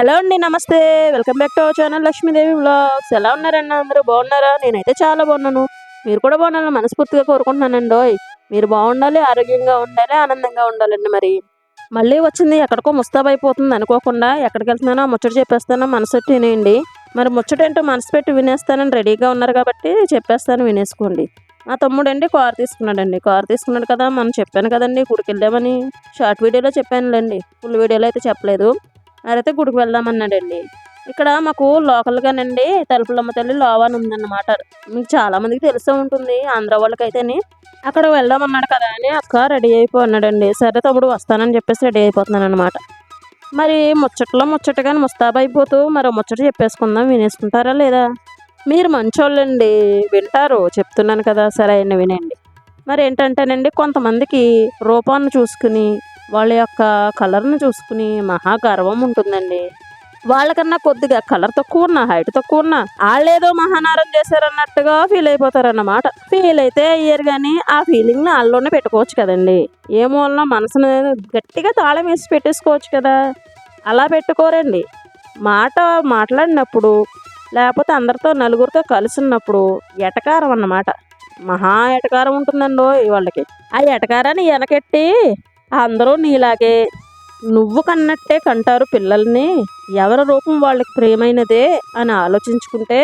Hello అండి నమస్తే. Welcome back to our channel Lakshmidevi blogs ఎలా ఉన్నారన్న అందరూ? బాగున్నారా? నేనైతే చాలా బాగున్నాను. మీరు కూడా బాగున్నాను మనస్ఫూర్తిగా కోరుకుంటున్నానండి. ఓయ్ మీరు బాగుండాలి ఆరోగ్యంగా ఉండాలి ఆనందంగా ఉండాలండి మరి. మళ్ళీ వచ్చింది ఎక్కడికో ముస్తాబైపోతుంది అనుకోకుండా ఎక్కడికి వెళ్తున్నానో ముచ్చట చెప్పేస్తానో. మనసు వినేయండి మరి ముచ్చట ఏంటో మనసు పెట్టి వినేస్తానని రెడీగా ఉన్నారు కాబట్టి చెప్పేస్తాను వినేసుకోండి. మా తమ్ముడు అండి కార్ తీసుకున్నాడండి. కార్ తీసుకున్నాడు కదా మనం చెప్పాను కదండి గుడికి వెళ్దామని. షార్ట్ వీడియోలో చెప్పానులేండి. ఫుల్ వీడియోలో అయితే చెప్పలేదు. మరైతే గుడికి వెళ్దామన్నాడండి. ఇక్కడ మాకు లోకల్గానండి తలుపులమ్మ తల్లి లోవా అని ఉందన్నమాట. మీకు చాలామందికి తెలిసే ఉంటుంది ఆంధ్ర వాళ్ళకైతేని. అక్కడ వెళ్దామన్నాడు కదా అని అక్క రెడీ అయిపో అన్నాడండి సరే తమ్ముడు వస్తానని చెప్పేసి రెడీ అయిపోతున్నాను అనమాట మరి ముచ్చట్లో ముస్తాబు అయిపోతూ మరో ముచ్చట చెప్పేసుకుందాం వినేసుకుంటారా లేదా? మీరు మంచోళ్ళండి వింటారు చెప్తున్నాను కదా సరే అయిన వినండి. మరి ఏంటంటేనండి కొంతమందికి రూపాన్ని చూసుకుని వాళ్ళ యొక్క కలర్ను చూసుకుని మహా గర్వం ఉంటుందండి. వాళ్ళకన్నా కొద్దిగా కలర్ తక్కువ ఉన్నా హైట్ తక్కువ ఉన్నా వాళ్ళేదో మహానారం చేశారన్నట్టుగా ఫీల్ అయిపోతారన్నమాట. ఫీల్ అయితే అయ్యారు కానీ ఆ ఫీలింగ్ని వాళ్ళలోనే పెట్టుకోవచ్చు కదండి. ఏ మూలన మనసును గట్టిగా తాళం వేసి పెట్టేసుకోవచ్చు కదా. అలా పెట్టుకోరండి. మాట మాట్లాడినప్పుడు లేకపోతే అందరితో నలుగురితో కలిసి ఉన్నప్పుడు ఎటకారం అన్నమాట. మహా ఎటకారం ఉంటుందండి వాళ్ళకి ఆ ఎటకారాన్ని వెనకెట్టి అందరూ నీలాగే నువ్వు కన్నట్టే కంటారు పిల్లల్ని. ఎవరి రూపం వాళ్ళకి ప్రేమైనదే అని ఆలోచించుకుంటే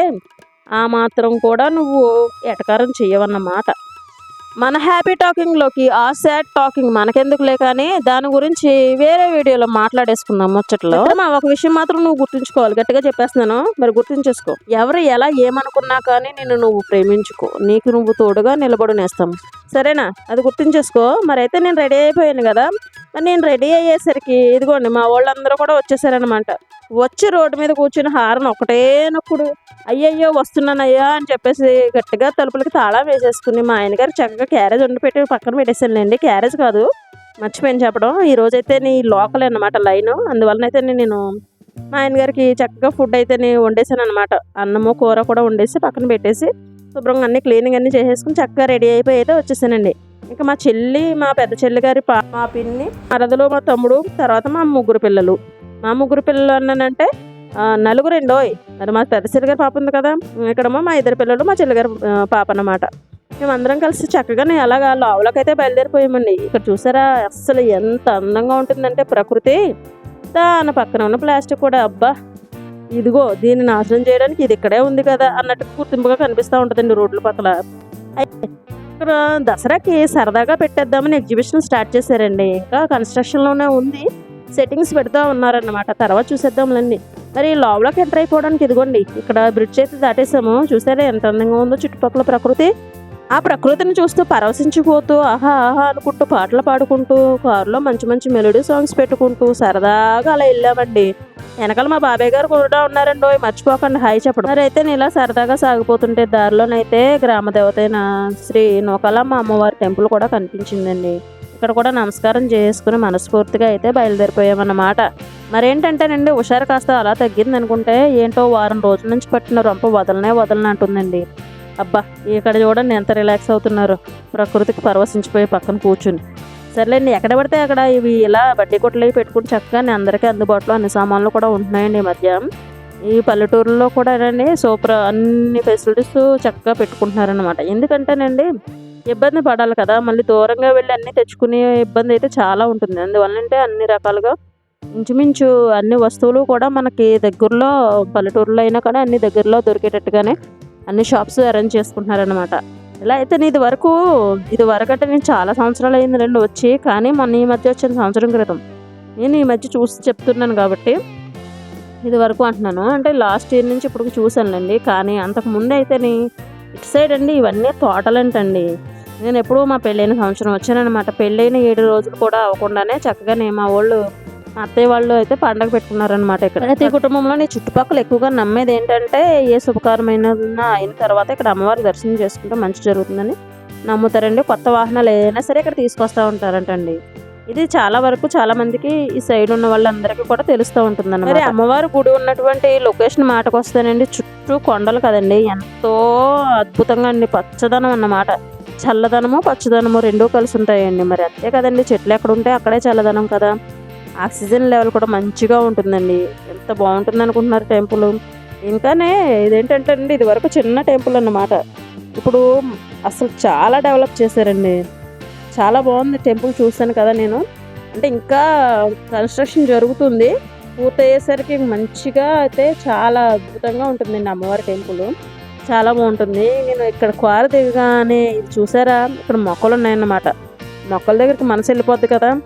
ఆ మాత్రం కూడా నువ్వు ఎటకారం చేయవన్నమాట మన హ్యాపీ టాకింగ్లోకి ఆ సాడ్ టాకింగ్ మనకెందుకులే కానీ దాని గురించి వేరే వీడియోలో మాట్లాడేసుకుందాం ముచ్చట్లో. మా ఒక విషయం మాత్రం నువ్వు గుర్తుంచుకోవాలి. గట్టిగా చెప్పేస్తున్నాను. మరి గుర్తుంచేసుకో. ఎవరు ఎలా ఏమనుకున్నా కానీ నిన్ను నువ్వు ప్రేమించుకో. నీకు నువ్వు తోడుగా నిలబడినేస్తాం. సరేనా? అది గుర్తుంచేసుకో. మరి అయితే నేను రెడీ అయిపోయాను కదా. నేను రెడీ అయ్యేసరికి ఇదిగోండి మా వాళ్ళందరూ కూడా వచ్చేసారనమాట వచ్చి రోడ్డు మీద కూర్చుని హారన్ ఒకటే నొక్కుడు. అయ్యయ్యో వస్తున్నానయ్యా అని చెప్పేసి గట్టిగా తలుపులకి తాళం వేసేసుకుని మా ఆయనగారు చక్కగా క్యారేజ్ వండి పెట్టి పక్కన పెట్టేసానులేండి క్యారేజ్ కాదు మర్చిపోయాను చెప్పడం. ఈ రోజైతే నీ లోకల్ అనమాట లైన్. అందువలన అయితే నేను మా ఆయన గారికి చక్కగా ఫుడ్ అయితే నేను వండేసాను అనమాట అన్నము కూర కూడా వండేసి పక్కన పెట్టేసి శుభ్రంగా అన్ని క్లీనింగ్ అన్ని చేసేసుకుని చక్కగా రెడీ అయిపోయి అయితే వచ్చేసానండి. ఇంకా మా చెల్లి మా పెద్ద చెల్లి గారి పా మా పిన్ని అరదలు మా తమ్ముడు తర్వాత మా ముగ్గురు పిల్లలు. మా ముగ్గురు పిల్లలు అన్నానంటే నలుగురు రెండోయ్ మరి మా పెద్ద చెల్లి గారి పాప ఉంది కదా ఇక్కడేమో మా ఇద్దరు పిల్లలు మా చెల్లిగారి పాప అన్నమాట. మేమందరం కలిసి చక్కగా అలాగా లోవలకైతే బయలుదేరిపోయామండి. ఇక్కడ చూసారా అస్సలు ఎంత అందంగా ఉంటుందంటే ప్రకృతి. దాని పక్కన ఉన్న ప్లాస్టిక్ కూడా అబ్బా! ఇదిగో దీన్ని నాశనం చేయడానికి ఇది ఇక్కడే ఉంది కదా అన్నట్టు గుర్తింపుగా కనిపిస్తూ ఉంటుందండి రోడ్ల పక్కల. అయితే ఇక్కడ దసరాకి సరదాగా పెట్టేద్దామని ఎగ్జిబిషన్ స్టార్ట్ చేశారండి. ఇంకా కన్స్ట్రక్షన్లోనే ఉంది. సెట్టింగ్స్ పెడతా ఉన్నారన్నమాట. తర్వాత చూసేద్దాంలండి. మరి లోపలకి ఎంటర్ అయిపోవడానికి ఇదిగోండి. ఇక్కడ బ్రిడ్జ్ అయితే దాటేసాము చూసారా ఎంత అందంగా ఉందో చుట్టుపక్కల ప్రకృతి. ఆ ప్రకృతిని చూస్తూ పరవశించిపోతూ ఆహా ఆహా అనుకుంటూ పాటలు పాడుకుంటూ కారులో మంచి మంచి మెలోడీ సాంగ్స్ పెట్టుకుంటూ సరదాగా అలా వెళ్ళామండి. వెనకాల మా బాబాయ్ గారు కూడా ఉన్నారండి మర్చిపోకండి హాయ్ చెప్పడం. అయితే నేను ఇలా సరదాగా సాగిపోతుంటే దారిలోనైతే గ్రామ దేవత శ్రీ నూకాలమ్మ అమ్మవారి టెంపుల్ కూడా కనిపించిందండి. ఇక్కడ కూడా నమస్కారం చేసుకుని మనస్ఫూర్తిగా అయితే బయలుదేరిపోయామన్నమాట. మరేంటంటేనండి హుషారు కాస్త అలా తగ్గింది అనుకుంటే ఏంటో వారం రోజుల నుంచి పట్టిన రొంప వదలనే వదలనంటుందండి. అబ్బా ఇక్కడ చూడండి ఎంత రిలాక్స్ అవుతున్నారు. ప్రకృతికి పరవశించిపోయి పక్కన కూర్చుని. సర్లేండి ఎక్కడ పడితే అక్కడ ఇవి ఇలా బడ్డీ కొట్లు పెట్టుకుని చక్కగా అందరికీ అందుబాటులో అన్ని సామాన్లు కూడా ఉంటున్నాయండి ఈ మధ్య. ఈ పల్లెటూరులో కూడా అండి సూపర్ అన్ని ఫెసిలిటీస్ చక్కగా పెట్టుకుంటున్నారనమాట ఎందుకంటేనండి ఇబ్బంది పడాలి కదా. మళ్ళీ దూరంగా వెళ్ళి అన్ని తెచ్చుకునే ఇబ్బంది అయితే చాలా ఉంటుంది. అందువల్లంటే అన్ని రకాలుగా ఇంచుమించు అన్ని వస్తువులు కూడా మనకి దగ్గరలో పల్లెటూరులో అయినా కానీ అన్ని దగ్గరలో దొరికేటట్టుగానే అన్ని షాప్స్ అరేంజ్ చేసుకుంటున్నారనమాట ఇలా అయితే నేను ఇది వరకు ఇది వరకు అంటే నేను చాలా సంవత్సరాలు అయింది రెండు వచ్చి కానీ మొన్న ఈ మధ్య వచ్చిన సంవత్సరం క్రితం నేను ఈ మధ్య చూసి చెప్తున్నాను కాబట్టి ఇది వరకు అంటున్నాను. అంటే లాస్ట్ ఇయర్ నుంచి ఇప్పుడు చూశానులేండి కానీ అంతకు ముందు అయితేని ఇటు సైడ్ అండి ఇవన్నీ తోటలంటండి నేను ఎప్పుడూ మా పెళ్ళైన సంవత్సరం వచ్చానమాట పెళ్ళైన ఏడు రోజులు కూడా అవ్వకుండానే చక్కగా నేను మా వాళ్ళు అత్తయ్య వాళ్ళు అయితే పండగ పెట్టుకున్నారనమాట ఇక్కడ. అయితే ఈ కుటుంబంలో నీ చుట్టుపక్కల ఎక్కువగా నమ్మేది ఏంటంటే ఏ శుభకరమైన అయిన తర్వాత ఇక్కడ అమ్మవారి దర్శనం చేసుకుంటే మంచి జరుగుతుందని నమ్ముతారండి. కొత్త వాహనాలు ఏదైనా సరే ఇక్కడ తీసుకొస్తూ ఉంటారంటండి. ఇది చాలా వరకు చాలా మందికి ఈ సైడ్ ఉన్న వాళ్ళందరికీ కూడా తెలుస్తూ ఉంటుంది మరి అమ్మవారి గుడి ఉన్నటువంటి లొకేషన్ మాటకు వస్తానండి చుట్టూ కొండలు కదండి. ఎంతో అద్భుతంగా అండి. పచ్చదనం అన్నమాట. చల్లదనము పచ్చదనము రెండూ కలిసి ఉంటాయండి. మరి అంతే కదండి. చెట్లు ఎక్కడ ఉంటే అక్కడే చల్లదనం కదా. ఆక్సిజన్ లెవెల్ కూడా మంచిగా ఉంటుందండి. ఎంత బాగుంటుంది అనుకుంటున్నారు టెంపుల్? ఇంకానే ఇదేంటంటే అండి ఇది వరకు చిన్న టెంపుల్ అన్నమాట. ఇప్పుడు అసలు చాలా డెవలప్ చేశారండి. చాలా బాగుంది టెంపుల్ చూశాను కదా నేను. అంటే ఇంకా కన్స్ట్రక్షన్ జరుగుతుంది. పూర్తయ్యేసరికి మంచిగా అయితే చాలా అద్భుతంగా ఉంటుందండి అమ్మవారి టెంపుల్. చాలా బాగుంటుంది. నేను ఇక్కడ క్వార దిగగానే చూసారా? ఇక్కడ మొక్కలు ఉన్నాయన్నమాట. మొక్కల దగ్గరికి మనసు వెళ్ళిపోద్ది కదా.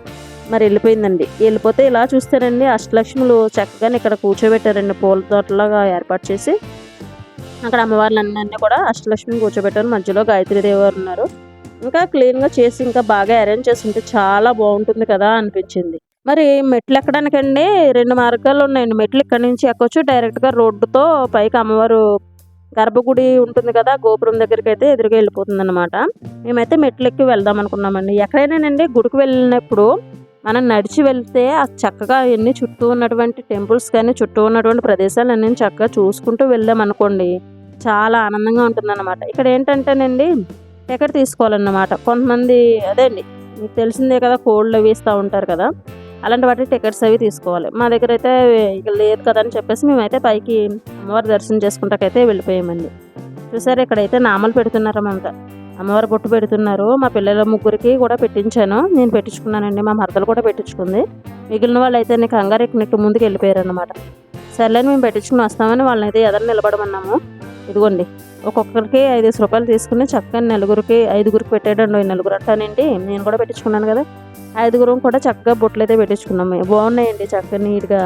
మరి వెళ్ళిపోయిందండి. వెళ్ళిపోతే ఇలా చూస్తారండి. అష్టలక్ష్ములు చక్కగా ఇక్కడ కూర్చోబెట్టారండి. పూల తోటలాగా ఏర్పాటు చేసి. అక్కడ అమ్మవార్లన్నీ కూడా అష్టలక్ష్మిని కూర్చోబెట్టారు. మధ్యలో గాయత్రి దేవారు ఉన్నారు. ఇంకా క్లీన్గా చేసి ఇంకా బాగా అరేంజ్ చేసి ఉంటే చాలా బాగుంటుంది కదా అనిపించింది. మరి మెట్లు ఎక్కడానికండి? రెండు మార్గాలు ఉన్నాయండి. మెట్లు ఇక్కడ నుంచి ఎక్కొచ్చు. డైరెక్ట్గా రోడ్డుతో పైకి అమ్మవారు గర్భగుడి ఉంటుంది కదా గోపురం దగ్గరికి అయితే ఎదురుగా వెళ్ళిపోతుంది అనమాట మేమైతే మెట్లు ఎక్కి వెళ్దాం అనుకున్నామండి. ఎక్కడైనానండి? గుడికి వెళ్ళినప్పుడు మనం నడిచి వెళ్తే ఆ చక్కగా అన్ని చుట్టూ ఉన్నటువంటి టెంపుల్స్ కానీ చుట్టూ ఉన్నటువంటి ప్రదేశాలన్నీ చక్కగా చూసుకుంటూ వెళ్ళామనుకోండి చాలా ఆనందంగా ఉంటుందన్నమాట. ఇక్కడ ఏంటంటేనండి టికెట్ తీసుకోవాలన్నమాట? కొంతమంది అదే అండి మీకు తెలిసిందే కదా కోళ్ళు అవి ఇస్తూ ఉంటారు కదా అలాంటి వాటి టికెట్స్ అవి తీసుకోవాలి. మా దగ్గర అయితే ఇక లేదు కదా అని చెప్పేసి మేమైతే పైకి అమ్మవారి దర్శనం చేసుకుంటాకైతే వెళ్ళిపోయామండి. చూసారు ఇక్కడైతే నామలు పెడుతున్నారన్నమాట. అమ్మవారి బొట్టు పెడుతున్నారు. మా పిల్లల ముగ్గురికి కూడా పెట్టించాను. నేను పెట్టించుకున్నానండి. మా మరదలు కూడా పెట్టించుకుంది. మిగిలిన వాళ్ళు అయితే నీకు కంగారు ఎక్కినట్టు ముందుకు వెళ్ళిపోయారు అనమాట సర్లేని మేము పెట్టించుకుని వస్తామని వాళ్ళని అయితే ఎదరు నిలబడమన్నాము. ఇదిగోండి. ఒక్కొక్కరికి ఐదు రూపాయలు తీసుకుని చక్కగా నలుగురికి ఐదుగురికి పెట్టాడండి. ఈ నలుగురు అంటానండి. నేను కూడా పెట్టించుకున్నాను కదా. ఐదుగురం కూడా చక్కగా బొట్లు అయితే పెట్టించుకున్నాము. బాగున్నాయండి. చక్కగా నీట్గా.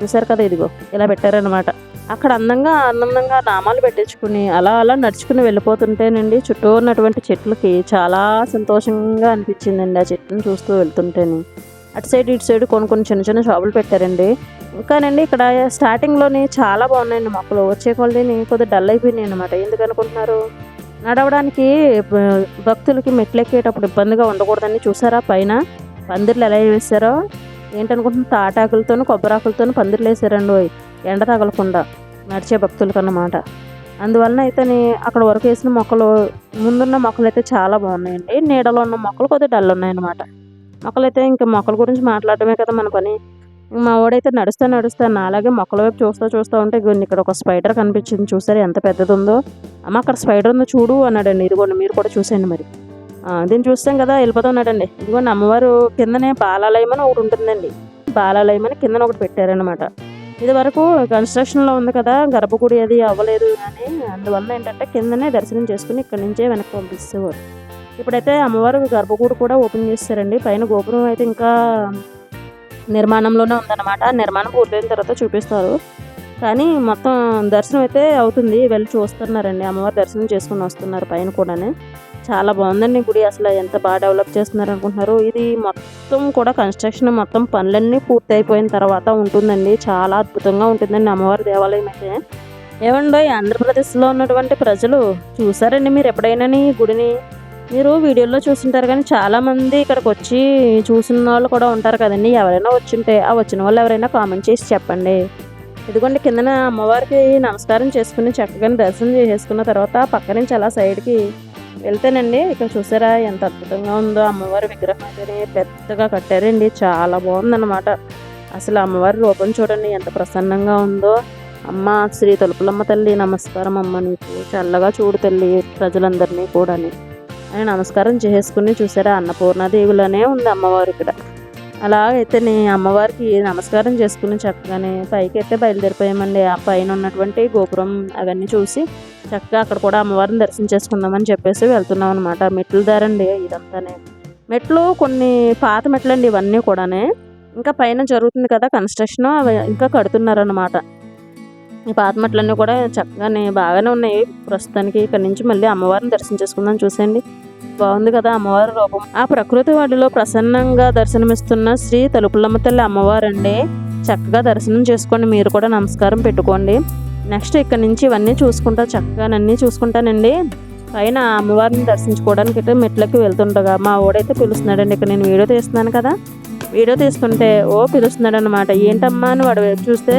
చూసారు కదా ఇదిగో. ఇలా పెట్టారనమాట అక్కడ అందంగా ఆనందంగా నామాలు పెట్టించుకుని అలా అలా నడుచుకుని వెళ్ళిపోతుంటేనండి చుట్టూ ఉన్నటువంటి చెట్లకి చాలా సంతోషంగా అనిపించిందండి ఆ చెట్లను చూస్తూ వెళ్తుంటేనే. అటు సైడ్ ఇటు సైడ్ కొన్ని కొన్ని చిన్న చిన్న షాపులు పెట్టారండి. ఇంకానండి ఇక్కడ స్టార్టింగ్లోనే చాలా బాగున్నాయండి మొక్కలు. వచ్చే కొలదీని కొద్దిగా డల్ అయిపోయినాయి అనమాట ఎందుకు అనుకుంటున్నారు? నడవడానికి భక్తులకి మెట్లు ఎక్కేటప్పుడు ఇబ్బందిగా ఉండకూడదని చూసారా? పైన పందిర్లు ఎలా వేసారో ఏంటనుకుంటున్నా తాటాకులతోనూ కొబ్బరాకులతోనూ పందిర్లు వేసారండి ఎండ తగలకుండా నడిచే భక్తులకు అన్నమాట అందువలన అయితే అక్కడ వరకు వేసిన మొక్కలు ముందున్న మొక్కలు అయితే చాలా బాగున్నాయండి. నీడలో ఉన్న మొక్కలు కొద్దిగా డల్ ఉన్నాయన్నమాట. మొక్కలు అయితే ఇంకా మొక్కల గురించి మాట్లాడటమే కదా మన పని. మా వాడైతే నడుస్తా నడుస్తాను అలాగే మొక్కల వైపు చూస్తూ చూస్తూ ఉంటే ఇక్కడ ఒక స్పైడర్ కనిపించింది చూసారు ఎంత పెద్దది ఉందో అమ్మ అక్కడ స్పైడర్ ఉందో చూడు అన్నాడండి. ఇదిగోండి మీరు కూడా చూసేయండి మరి. దీన్ని చూస్తాం కదా వెళ్ళిపోతున్నాడండి ఇదిగోండి అమ్మవారు కిందనే బాలాలయం అని ఒకటి ఉంటుందండి. బాలాలయం అని కిందన ఒకటి పెట్టారనమాట ఇది వరకు కన్స్ట్రక్షన్లో ఉంది కదా గర్భగుడి అది అవ్వలేదు అని అందువల్ల ఏంటంటే కిందనే దర్శనం చేసుకుని ఇక్కడ నుంచే వెనక్కి పంపిస్తేవారు ఇప్పుడైతే అమ్మవారు గర్భగుడి కూడా ఓపెన్ చేస్తారండి. పైన గోపురం అయితే ఇంకా నిర్మాణంలోనే ఉందన్నమాట. నిర్మాణం పూర్తయిన తర్వాత చూపిస్తారు. కానీ మొత్తం దర్శనం అయితే అవుతుంది. వెళ్ళి చూస్తున్నారండి. అమ్మవారి దర్శనం చేసుకుని వస్తున్నారు పైన కూడానే. చాలా బాగుందండి గుడి. అసలు ఎంత బాగా డెవలప్ చేస్తున్నారు అనుకుంటున్నారు. ఇది మొత్తం కూడా కన్స్ట్రక్షన్ మొత్తం పనులన్నీ పూర్తయిపోయిన తర్వాత ఉంటుందండి. చాలా అద్భుతంగా ఉంటుందండి అమ్మవారి దేవాలయం అయితే. ఏమండో ఈ ఆంధ్రప్రదేశ్లో ఉన్నటువంటి ప్రజలు చూసారండి మీరు ఎప్పుడైనా ఈ గుడిని? మీరు వీడియోలో చూస్తుంటారు కానీ చాలామంది ఇక్కడికి వచ్చి చూసిన వాళ్ళు కూడా ఉంటారు కదండి. ఎవరైనా వచ్చింటే ఆ వచ్చిన వాళ్ళు ఎవరైనా కామెంట్ చేసి చెప్పండి. ఇదిగోండి కిందన అమ్మవారికి నమస్కారం చేసుకుని చక్కగా దర్శనం చేసేసుకున్న తర్వాత పక్క నుంచి అలా సైడ్కి వెళ్తేనండి. ఇక్కడ చూసారా ఎంత అద్భుతంగా ఉందో. అమ్మవారి విగ్రహం అయితే పెద్దగా కట్టారండి. చాలా బాగుందన్నమాట. అసలు అమ్మవారి రూపం చూడండి ఎంత ప్రసన్నంగా ఉందో. అమ్మ శ్రీ తలుపులమ్మ తల్లి నమస్కారం అమ్మ నీకు. చల్లగా చూడు తల్లి ప్రజలందరినీ కూడాని. అని నమస్కారం చేసుకుని చూసారా అన్నపూర్ణాదేవిలోనే ఉంది అమ్మవారు ఇక్కడ. అలాగైతే నీ అమ్మవారికి నమస్కారం చేసుకుని చక్కగానే పైకి అయితే బయలుదేరిపోయామండి. ఆ పైన ఉన్నటువంటి గోపురం అవన్నీ చూసి చక్కగా అక్కడ కూడా అమ్మవారిని దర్శనం చేసుకుందామని చెప్పేసి వెళ్తున్నాం అనమాట మెట్లు దారండి ఇదంతానే. మెట్లు కొన్ని పాత మెట్లు అండి ఇవన్నీ కూడానే. ఇంకా పైన జరుగుతుంది కదా కన్స్ట్రక్షన్ అవి ఇంకా కడుతున్నారనమాట ఈ పాత మెట్లన్నీ కూడా చక్కగానే బాగానే ఉన్నాయి. ప్రస్తుతానికి ఇక్కడ నుంచి మళ్ళీ అమ్మవారిని దర్శనం చేసుకుందాం చూసేయండి. బాగుంది కదా అమ్మవారి రూపం. ఆ ప్రకృతి వాడిలో ప్రసన్నంగా దర్శనమిస్తున్న శ్రీ తలుపులమ్మ తల్లి అమ్మవారు అండి చక్కగా దర్శనం చేసుకోండి. మీరు కూడా నమస్కారం పెట్టుకోండి. నెక్స్ట్ ఇక్కడ నుంచి ఇవన్నీ చూసుకుంటా చక్కగా అన్నీ చూసుకుంటానండి. పైన అమ్మవారిని దర్శించుకోవడానికి అయితే మెట్లకి వెళ్తుండగా మా ఓడైతే పిలుస్తున్నాడండి. ఇక్కడ నేను వీడియో తీస్తున్నాను కదా. వీడియో తీస్తుంటే ఓ పిలుస్తున్నాడు అనమాట ఏంటమ్మా అని వాడు వైపు చూస్తే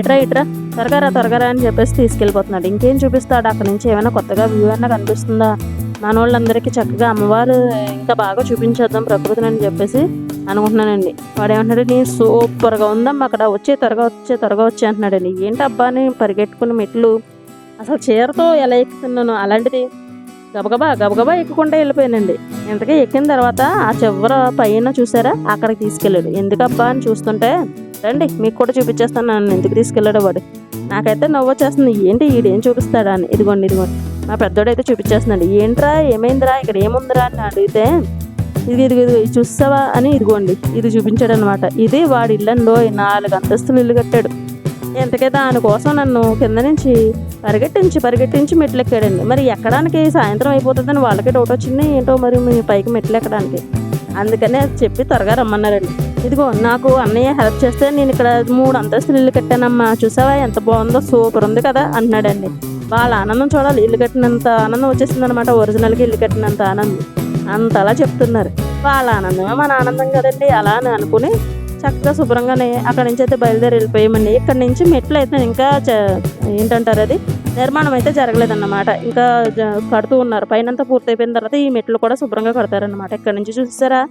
ఇట్రా ఇట్రా త్వరగారా త్వరగారా అని చెప్పేసి తీసుకెళ్ళిపోతున్నాడు. ఇంకేం చూపిస్తాడు? అక్కడ నుంచి ఏమైనా కొత్తగా వ్యూ అయినా కనిపిస్తుందా? మన వాళ్ళందరికీ చక్కగా అమ్మవారు ఇంకా బాగా చూపించేద్దాం ప్రకృతిని అని చెప్పేసి అనుకుంటున్నానండి. వాడు ఏమంటున్నాడు సూపర్గా ఉందమ్మా అక్కడ వచ్చే త్వరగా వచ్చే త్వరగా వచ్చే అంటున్నాడండి ఏంటి అబ్బా అని పరిగెట్టుకుని మెట్లు అసలు చీరతో ఎలా ఎక్కుతున్నాను? అలాంటిది గబగబా గబగబా ఎక్కుకుంటే వెళ్ళిపోయానండి. ఇంతకీ ఎక్కిన తర్వాత ఆ చివర పైన చూసారా? అక్కడికి తీసుకెళ్ళాడు. ఎందుకబ్బా అని చూస్తుంటే రండి మీకు కూడా చూపించేస్తాను నన్ను ఎందుకు తీసుకెళ్ళాడు వాడు? నాకైతే నవ్వు వచ్చేస్తుంది. ఏంటి ఈడేం చూపిస్తాడా? అని. ఇదిగోండి ఇదిగోండి మా పెద్దోడైతే చూపించేస్తున్నాడు. ఏంట్రా ఏమైందిరా ఇక్కడ ఏముందిరా? అని అడిగితే ఇది ఇది ఇది ఇది చూస్తావా అని ఇదిగోండి. ఇది చూపించాడు అనమాట ఇది వాడి ఇల్లంలో నాలుగు అంతస్తులు ఇల్లు కట్టాడు. ఎంతకే దానికోసం నన్ను కింద నుంచి పరిగెట్టించి పరిగెట్టించి మెట్లు ఎక్కాడండి మరి ఎక్కడానికి సాయంత్రం అయిపోతుందని వాళ్ళకి డౌట్ వచ్చింది ఏంటో మరి మీ పైకి మెట్లు ఎక్కడానికి అందుకనే చెప్పి త్వరగా రమ్మన్నారండి. ఇదిగో నాకు అన్నయ్య హెల్ప్ చేస్తే నేను ఇక్కడ మూడు అంతస్తులు ఇల్లు కట్టానమ్మా. చూసావా ఎంత బాగుందో? సూపర్ ఉంది కదా అన్నాడండి. వాళ్ళ ఆనందం చూడాలి. ఇల్లు కట్టినంత ఆనందం వచ్చేసింది అనమాట ఒరిజినల్గా ఇల్లు కట్టినంత ఆనందం. అంతలా చెప్తున్నారు. వాళ్ళ ఆనందమే మన ఆనందం కదండి. అలా అని అనుకుని చక్కగా శుభ్రంగానే అక్కడి నుంచి అయితే బయలుదేరి వెళ్ళిపోయామండి. ఇక్కడ నుంచి మెట్లు అయితే ఇంకా ఏంటంటారు అది? నిర్మాణం అయితే జరగలేదన్నమాట. ఇంకా జ- కడుతూ ఉన్నారు. పైనంతా పూర్తయిపోయిన తర్వాత ఈ మెట్లు కూడా శుభ్రంగా కడతారనమాట ఇక్కడ నుంచి చూసారా?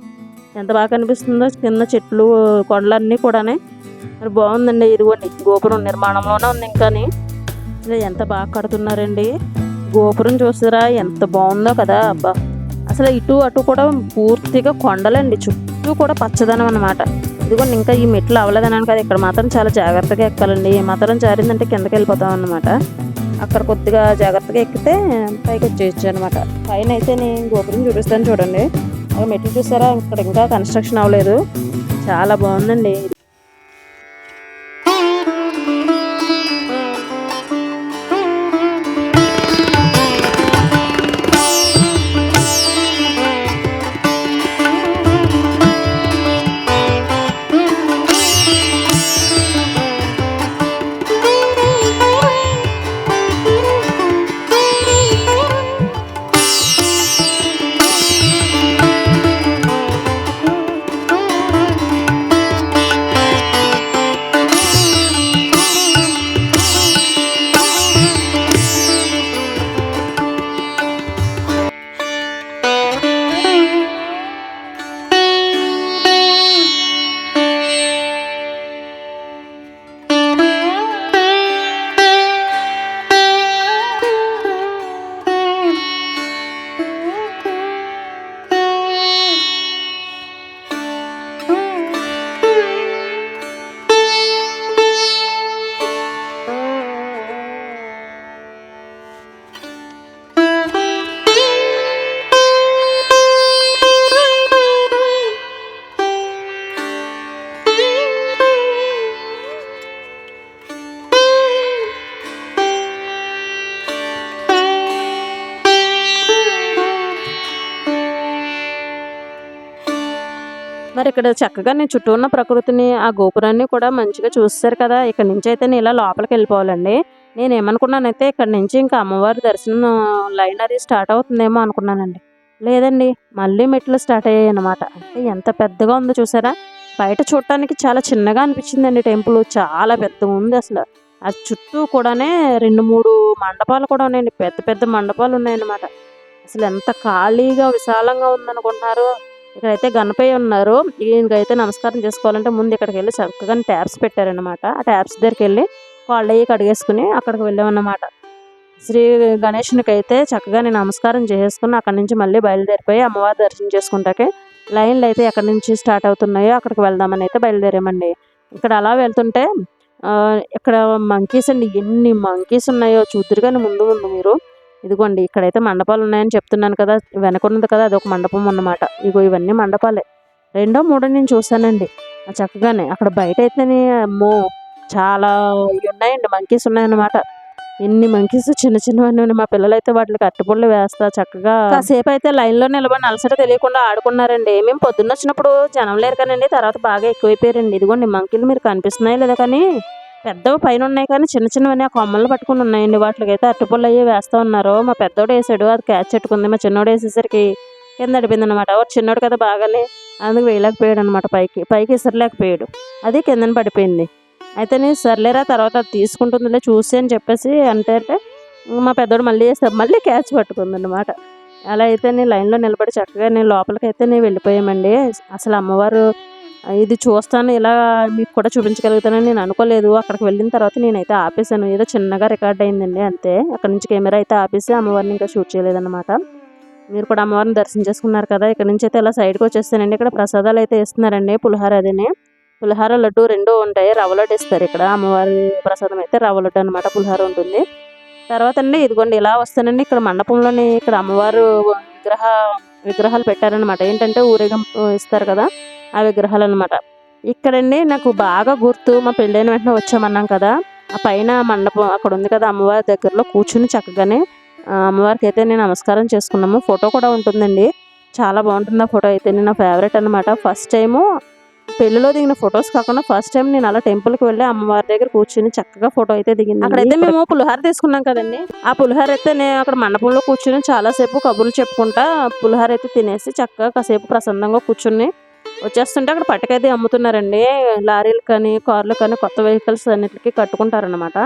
ఎంత బాగా కనిపిస్తుందో. కింద చెట్లు కొండలన్నీ కూడానే. మరి బాగుందండి. ఇదిగోండి. గోపురం నిర్మాణంలోనే ఉంది ఇంకాని. ఎంత బాగా కడుతున్నారండి. గోపురం చూసారా? ఎంత బాగుందో కదా. అబ్బా. అసలు ఇటు అటు కూడా పూర్తిగా కొండలండి. చుట్టూ కూడా పచ్చదనం అనమాట ఇదిగోండి ఇంకా ఈ మెట్లు అవ్వలేదన్నాను కదా ఇక్కడ మాత్రం చాలా జాగ్రత్తగా ఎక్కాలండి. ఈ మాత్రం జారిందంటే కిందకి వెళ్ళిపోతాం అనమాట అక్కడ కొద్దిగా జాగ్రత్తగా ఎక్కితే పైకి వచ్చేయచ్చు అనమాట పైన అయితే నేను గోపురం చూపిస్తాను చూడండి. మెట్లు చూసారా? ఇక్కడ ఇంకా కన్స్ట్రక్షన్ అవ్వలేదు. చాలా బాగుందండి. మరి ఇక్కడ చక్కగా నేను చుట్టూ ఉన్న ప్రకృతిని ఆ గోపురాన్ని కూడా మంచిగా చూస్తారు కదా. ఇక్కడ నుంచి అయితే నేను ఇలా లోపలికి వెళ్ళిపోవాలండి. నేను ఏమనుకున్నానైతే ఇక్కడ నుంచి ఇంకా అమ్మవారి దర్శనం లైన్ అది స్టార్ట్ అవుతుందేమో అనుకున్నానండి. లేదండి మళ్ళీ మెట్లు స్టార్ట్ అయ్యాయి అనమాట అంటే ఎంత పెద్దగా ఉందో చూసారా? బయట చూడటానికి చాలా చిన్నగా అనిపించిందండి టెంపుల్. చాలా పెద్దగా ఉంది అసలు. ఆ చుట్టూ కూడానే రెండు మూడు మండపాలు కూడా ఉన్నాయండి. పెద్ద పెద్ద మండపాలు ఉన్నాయన్నమాట. అసలు ఎంత ఖాళీగా విశాలంగా ఉందనుకుంటున్నారు. ఇక్కడైతే గణపయ్య ఉన్నారు. ఈయనకైతే నమస్కారం చేసుకోవాలంటే ముందు ఇక్కడికి వెళ్ళి చక్కగా ట్యాప్స్ పెట్టారనమాట ఆ ట్యాప్స్ దగ్గరికి వెళ్ళి కాళ్ళు అయ్యి కడిగేసుకుని అక్కడికి వెళ్ళామన్నమాట. శ్రీ గణేషునికి అయితే చక్కగా నేను నమస్కారం చేసేసుకుని అక్కడి నుంచి మళ్ళీ బయలుదేరిపోయి అమ్మవారి దర్శనం చేసుకుంటాకే లైన్లు అయితే ఎక్కడి నుంచి స్టార్ట్ అవుతున్నాయో అక్కడికి వెళ్దామని అయితే బయలుదేరామండి. ఇక్కడ అలా వెళ్తుంటే ఆ, ఇక్కడ మంకీస్ అండి ఎన్ని మంకీస్ ఉన్నాయో చూద్దరు కానీ ముందు ముందు మీరు. ఇదిగోండి ఇక్కడైతే మండపాలు ఉన్నాయని చెప్తున్నాను కదా వెనకున్నది కదా అదొక మండపం అన్నమాట. ఇగో ఇవన్నీ మండపాలే. రెండో మూడో నేను చూశానండి. చక్కగానే అక్కడ బయట అయితేనే అమ్మో చాలా ఇవి ఉన్నాయండి మంకీస్ ఉన్నాయన్నమాట. ఎన్ని మంకీస్ చిన్న చిన్నవన్నీ మా పిల్లలు అయితే వాటికి అట్టుపుళ్ళు వేస్తా చక్కగా కాసేపు అయితే లైన్లో నిలబడి అలసట తెలియకుండా ఆడుకున్నారండి. మేము పొద్దున్న వచ్చినప్పుడు జనం లేరు కానండి తర్వాత బాగా ఎక్కువైపోయారండి. ఇదిగోండి మంకీలు మీరు కనిపిస్తున్నాయి లేదా కానీ పెద్దవి పైన ఉన్నాయి కానీ చిన్న చిన్నవన్నీ ఆ కొమ్మలు పట్టుకుని ఉన్నాయండి. వాటికి అయితే అట్టుపుళ్ళు అయ్యి వేస్తూ ఉన్నారు. మా పెద్దోడు వేసాడు అది క్యాచ్ పెట్టుకుంది. మా చిన్నోడు వేసేసరికి కింద అడిపోయింది అనమాట వాడు చిన్నోడు కదా బాగానే. అందుకు వేయలేకపోయాడు అనమాట పైకి. పైకి ఇసరలేకపోయాడు. అది కిందన పడిపోయింది. అయితే నేను సర్లేరా తర్వాత అది తీసుకుంటుందిలే చూసి అని చెప్పేసి అంటే అంటే మా పెద్దోడు మళ్ళీ వేస్తాడు మళ్ళీ క్యాచ్ పట్టుకుంది అనమాట అలా అయితే నేను లైన్లో నిలబడి చక్కగా నేను లోపలికి అయితే నేను వెళ్ళిపోయామండి. అసలు అమ్మవారు ఇది చూస్తాను ఇలా మీకు కూడా చూపించగలుగుతానని నేను అనుకోలేదు. అక్కడికి వెళ్ళిన తర్వాత నేనైతే ఆపేసాను ఏదో చిన్నగా రికార్డ్ అయిందండి అంతే. అక్కడ నుంచి కెమెరా అయితే ఆపేసి అమ్మవారిని ఇంకా షూట్ చేయలేదన్నమాట. మీరు కూడా అమ్మవారిని దర్శనం చేసుకున్నారు కదా ఇక్కడ నుంచి అయితే ఇలా సైడ్కి వచ్చేస్తానండి. ఇక్కడ ప్రసాదాలు అయితే ఇస్తున్నారండి పులిహార అదిని. పులిహార లడ్డు రెండు ఉంటాయి. రవ్వ లడ్డు ఇస్తారు ఇక్కడ. అమ్మవారి ప్రసాదం అయితే రవ్వ లడ్డు అనమాట పులిహార ఉంటుంది. తర్వాత అండి ఇదిగోండి ఇలా వస్తానండి. ఇక్కడ మండపంలోని ఇక్కడ అమ్మవారు విగ్రహ విగ్రహాలు పెట్టారనమాట ఏంటంటే ఊరేగింపు ఇస్తారు కదా ఆ విగ్రహాలు అనమాట ఇక్కడండి నాకు బాగా గుర్తు. మా పెళ్ళైన వెంటనే వచ్చామన్నాం కదా. ఆ పైన మండపం అక్కడ ఉంది కదా అమ్మవారి దగ్గరలో కూర్చుని చక్కగానే అమ్మవారికి అయితే నేను నమస్కారం చేసుకున్నాము. ఫోటో కూడా ఉంటుందండి. చాలా బాగుంటుంది ఆ ఫోటో అయితే. నా ఫేవరెట్ అనమాట ఫస్ట్ టైము పెళ్ళిలో దిగిన ఫొటోస్ కాకుండా ఫస్ట్ టైం నేను అలా టెంపుల్కి వెళ్ళి అమ్మవారి దగ్గర కూర్చుని చక్కగా ఫోటో అయితే దిగింది అక్కడైతే మేము పులిహార తీసుకున్నాం కదండి. ఆ పులిహార అయితే నేను అక్కడ మండపంలో కూర్చుని చాలాసేపు కబుర్లు చెప్పుకుంటా పులిహార అయితే తినేసి చక్కగా కాసేపు ప్రశాంతంగా కూర్చుని వచ్చేస్తుంటే అక్కడ పట్టకైతే అమ్ముతున్నారండి. లారీలు కానీ కార్లు కానీ కొత్త వెహికల్స్ అన్నిటికీ కట్టుకుంటారనమాట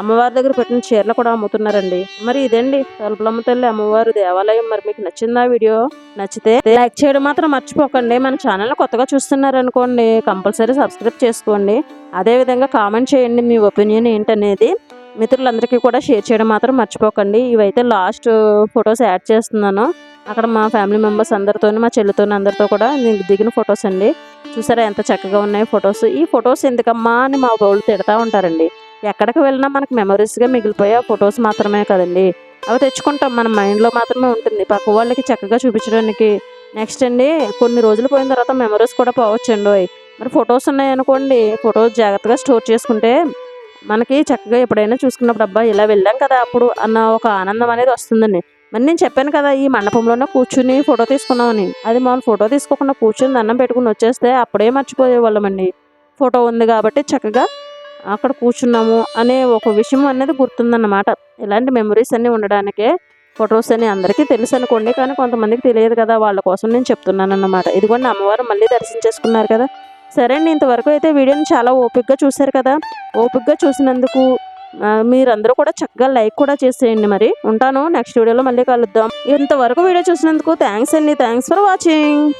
అమ్మవారి దగ్గర పెట్టిన చీరలు కూడా అమ్ముతున్నారండి. మరి ఇదండి తలుపులమ్మ తల్లి అమ్మవారి దేవాలయం. మరి మీకు నచ్చిందా వీడియో? నచ్చితే లైక్ చేయడం మాత్రం మర్చిపోకండి. మన ఛానల్ కొత్తగా చూస్తున్నారనుకోండి కంపల్సరీ సబ్స్క్రైబ్ చేసుకోండి. అదే విధంగా కామెంట్ చేయండి మీ ఒపీనియన్ ఏంటనేది. మిత్రులందరికీ కూడా షేర్ చేయడం మాత్రం మర్చిపోకండి. ఇవైతే లాస్ట్ ఫొటోస్ యాడ్ చేస్తున్నాను. అక్కడ మా ఫ్యామిలీ మెంబర్స్ అందరితో మా చెల్లితో అందరితో కూడా నేను దిగిన ఫొటోస్ అండి. చూసారా ఎంత చక్కగా ఉన్నాయి ఫొటోస్. ఈ ఫొటోస్ ఎందుకమ్మా అని మా వాళ్ళు తిడతా ఉంటారండి. ఎక్కడికి వెళ్ళినా మనకు మెమరీస్గా మిగిలిపోయే ఫొటోస్ మాత్రమే కదండి. అవి తెచ్చుకుంటాం మన మైండ్లో మాత్రమే ఉంటుంది. పక్క వాళ్ళకి చక్కగా చూపించడానికి. నెక్స్ట్ అండి కొన్ని రోజులు పోయిన తర్వాత మెమరీస్ కూడా పోవచ్చండి ఓయ్. మరి ఫొటోస్ ఉన్నాయనుకోండి ఫొటోస్ జాగ్రత్తగా స్టోర్ చేసుకుంటే మనకి చక్కగా ఎప్పుడైనా చూసుకున్నప్పుడు అబ్బా ఇలా వెళ్ళాం కదా అప్పుడు అన్న ఒక ఆనందం అనేది వస్తుందండి. మరి నేను చెప్పాను కదా ఈ మండపంలోనే కూర్చుని ఫోటో తీసుకున్నామని. అది మనం ఫోటో తీసుకోకుండా కూర్చుని దండం పెట్టుకుని వచ్చేస్తే అప్పుడే మర్చిపోయేవాళ్ళమండి. ఫోటో ఉంది కాబట్టి చక్కగా అక్కడ కూర్చున్నాము అనే ఒక విషయం అనేది గుర్తుందన్నమాట. ఇలాంటి మెమరీస్ అన్నీ ఉండడానికే ఫొటోస్ అని అందరికీ తెలుసు అనుకోండి కానీ కొంతమందికి తెలియదు కదా వాళ్ళ కోసం నేను చెప్తున్నాను అన్నమాట ఇదిగోండి అమ్మవారు మళ్ళీ దర్శనం చేసుకున్నారు కదా. సరే అండి ఇంతవరకు అయితే వీడియోని చాలా ఓపిక్గా చూశారు కదా. ఓపిక్గా చూసినందుకు మీరందరూ కూడా చక్కగా లైక్ కూడా చేసేయండి మరి. ఉంటాను. నెక్స్ట్ వీడియోలో మళ్ళీ కలుద్దాం. ఇంతవరకు వీడియో చూసినందుకు థ్యాంక్స్ అండి. Thanks for watching.